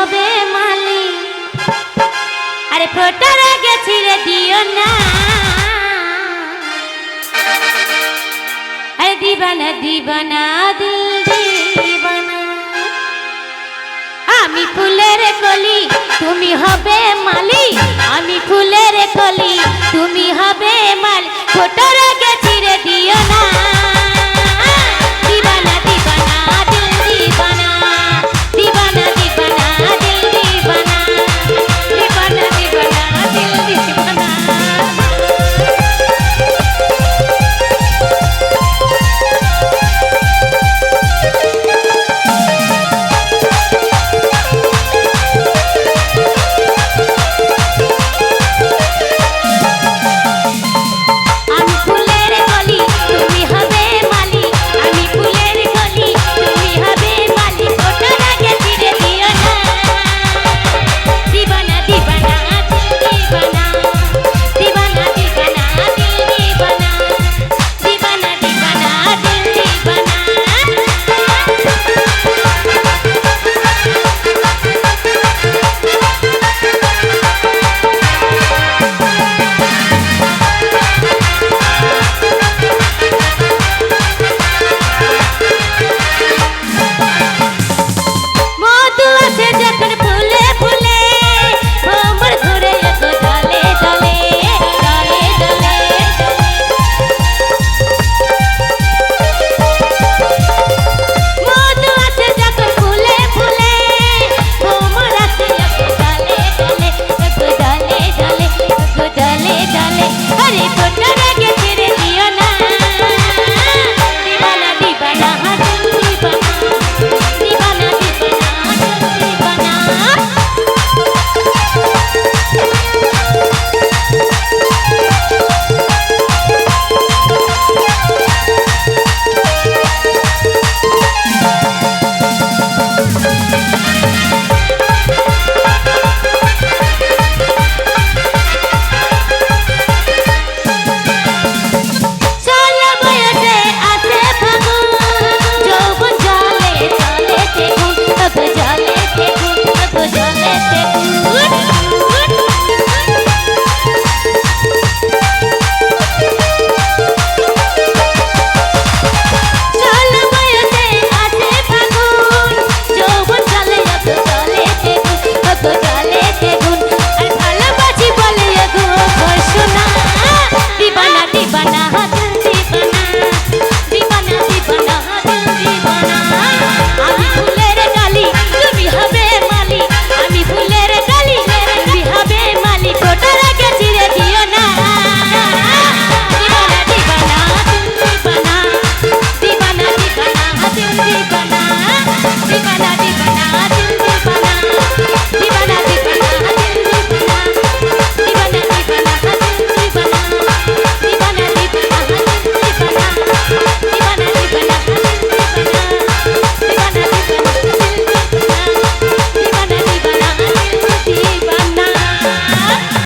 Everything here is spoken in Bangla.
হবে মালি আরে ফোটার গেছি রে, দিও না। আরে দিবানা দিবানা, দিল দিবানা। আমি ফুলের কলি, তুমি হবে মালি আমি ফুলের কলি, তুমি হবে মালি ফোটার